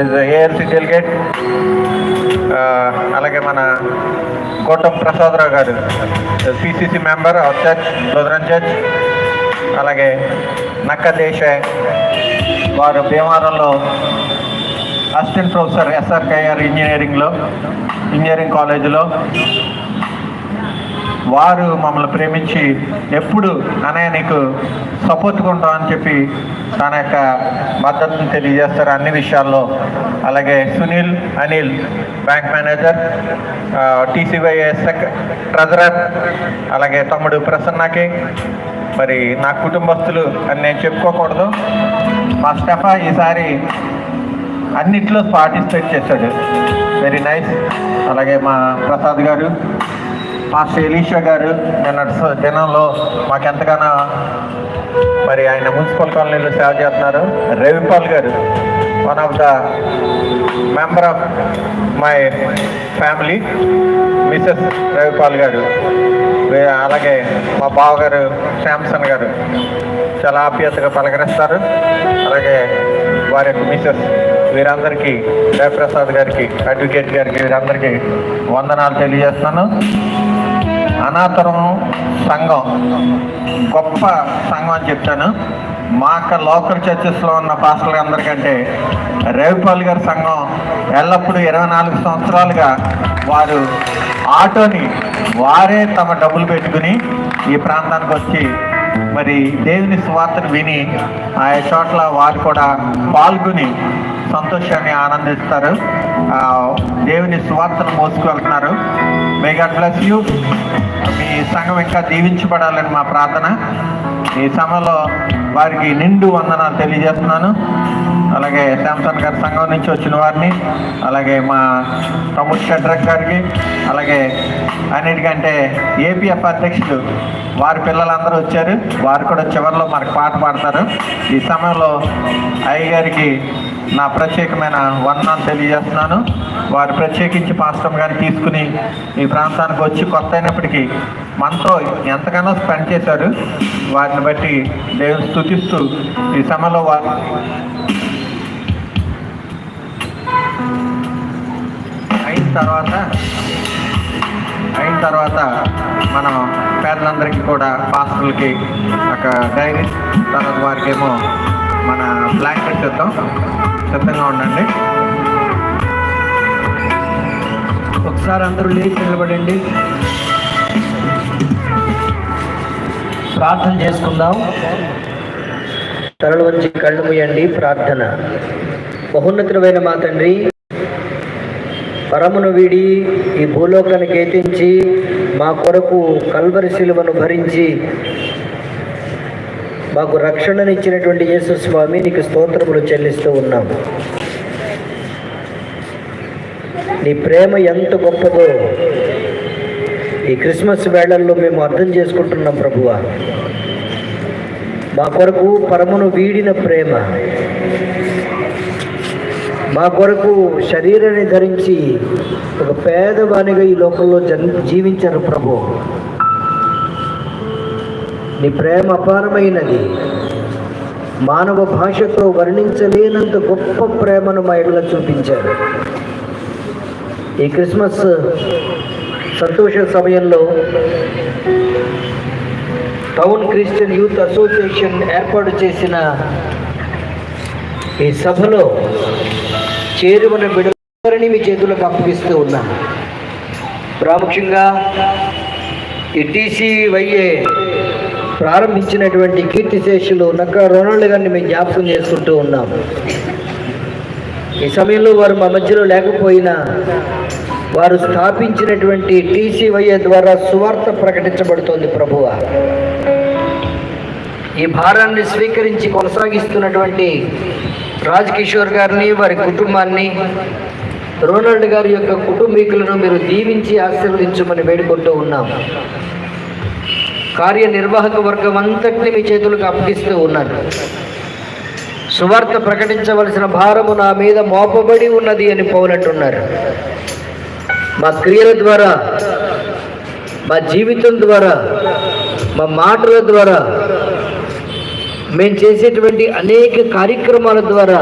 Is ALC delegate అలాగే మన కోటం ప్రసాదరావు గారు PCC member of church Lutheran church అలాగే నక్క దేశాయ్ వారు భీమవరంలో అసిస్టెంట్ ప్రొఫెసర్ ఎస్ఆర్కేఆర్ ఇంజనీరింగ్లో ఇంజనీరింగ్ కాలేజీలో వారు మమ్మల్ని ప్రేమించి ఎప్పుడు అన్నయ్య నీకు సపోర్ట్గా ఉంటామని చెప్పి తన యొక్క మద్దతును తెలియజేస్తారు అన్ని విషయాల్లో. అలాగే Sunil Anil bank manager TCY sec treasurer అలాగే తమ్ముడు ప్రసన్నకి. మరి నా కుటుంబస్తులు అని నేను చెప్పుకోకూడదు. మా స్టెఫా ఈసారి అన్నిట్లో పార్టిసిపేట్ చేశాడు. వెరీ నైస్ అలాగే మా ప్రసాద్ గారు మాస్టర్ ఎలీషా గారు నిన్న దినంలో మాకెంతగానో మరి ఆయన మున్సిపల్ కాలనీలో సేవ చేస్తున్నారు. రవిపాల్ గారు one of the member of my family Mrs Ravipal గారు. అలాగే మా బావగారు శాంసన్ గారు. చాలా ఆప్యాయతగా పలకరిస్తారు. అలాగే వారి యొక్క మిసెస్ వీరందరికీ జయప్రసాద్ గారికి అడ్వకేట్ గారికి వీరందరికీ వందనాలు తెలియజేస్తున్నాను. అనాథరం సంఘం గొప్ప సంఘం అని చెప్తాను. మా అక్క లోకల్ చర్చెస్లో ఉన్న పాస్టర్లు అందరికంటే రవిపాల్ గారి సంఘం ఎల్లప్పుడూ ఇరవై నాలుగు సంవత్సరాలుగా వారు ఆటోని వారే తమ డబ్బులు పెట్టుకుని ఈ ప్రాంతానికి వచ్చి మరి దేవుని స్వార్థను విని ఆ చోట్ల వారు కూడా పాల్గొని సంతోషాన్ని ఆనందిస్తారు. దేవుని సువార్తను మోసుకువెళ్తున్నారు. మే గాడ్ బ్లెస్ యూ మీ సంఘం ఇంకా దీవించబడాలని మా ప్రార్థన. ఈ సమయంలో వారికి నిండు వందనాలు తెలియజేస్తున్నాను. అలాగే శాంసన్ గారి సంఘం నుంచి వచ్చిన వారిని అలాగే మా తమ్ముడు షడ్రక్ గారికి అలాగే అన్నిటికంటే ఏపీఎఫ్ అధ్యక్షుడు వారి పిల్లలందరూ వచ్చారు. వారు కూడా చివరిలో మనకు పాట పాడతారు. ఈ సమయంలో అయ్య గారికి నా ప్రత్యేకమైన వందనాలు తెలియజేస్తున్నాను. వారు ప్రత్యేకించి పాస్టమ్ గారిని తీసుకుని ఈ ప్రాంతానికి వచ్చి కొత్త అయినప్పటికీ మనతో ఎంతగానో స్పెండ్ చేశారు. వారిని బట్టి దేవుని స్థుతిస్తూ ఈ సమయంలో వారు అయిన తర్వాత అయిన తర్వాత మనం పేదలందరికీ కూడా పాస్టర్లకి ఒక డైరీ తర్వాత వారికి ఏమో మన బ్లాంకెట్ చేద్దాం సిద్ధంగా ఉండండి. ఒకసారి అందరూ లేచి నిలబడండి. ప్రార్థన చేసుకుందాం. తలలు వచ్చి కళ్ళు మూయండి ప్రార్థన. బహున్నతులమైన మా తండ్రి పరమును వీడి ఈ భూలోకానికి ఏతించి మా కొరకు కల్వరి శిలువను భరించి మాకు రక్షణనిచ్చినటువంటి యేసు స్వామి నీకు స్తోత్రములు చెల్లిస్తూ ఉన్నాము. నీ ప్రేమ ఎంత గొప్పదో. ఈ క్రిస్మస్ వేళల్లో మేము అర్థం చేసుకుంటున్నాం ప్రభువ. మా కొరకు పరమును వీడిన ప్రేమ. మా కొరకు శరీరాన్ని ధరించి ఒక పేదవానిగా ఈ లోకంలో జన్ జీవించారు ప్రభు. నీ ప్రేమ అపారమైనది. మానవ భాషతో వర్ణించలేనంత గొప్ప ప్రేమను మా ఇళ్ళ చూపించారు. ఈ క్రిస్మస్ సంతోష సమయంలో టౌన్ క్రిస్టియన్ యూత్ అసోసియేషన్ ఏర్పాటు చేసిన ఈ సభలో చేరువన బిడ్డలని మీ చేతులకు అప్పగిస్తూ ఉన్నాను ప్రాముఖ్యంగా ఈ టీసీ వైఏ ప్రారంభించినటువంటి కీర్తిశేషులు నక్క రొనాల్డ్ గారిని మేము జ్ఞాపకం చేసుకుంటూ ఉన్నాం ఈ సమయంలో వారు మా మధ్యలో లేకపోయినా వారు స్థాపించినటువంటి టీసీవైఏ ద్వారా సువార్త ప్రకటించబడుతోంది ప్రభువ. ఈ భారాన్ని స్వీకరించి కొనసాగిస్తున్నటువంటి రాజ్ కిషోర్ గారిని వారి కుటుంబాన్ని రోనాల్డ్ గారి యొక్క కుటుంబీకులను మీరు దీవించి ఆశీర్వదించమని వేడుకుంటూ ఉన్నాం. కార్యనిర్వాహక వర్గం అంతటిని మీ చేతులకు అప్పగిస్తూ ఉన్నారు. సువార్త ప్రకటించవలసిన భారము నా మీద మోపబడి ఉన్నది అని పౌలంటున్నారు మా క్రియల ద్వారా మా జీవితం ద్వారా మా మాటల ద్వారా మేము చేసేటువంటి అనేక కార్యక్రమాల ద్వారా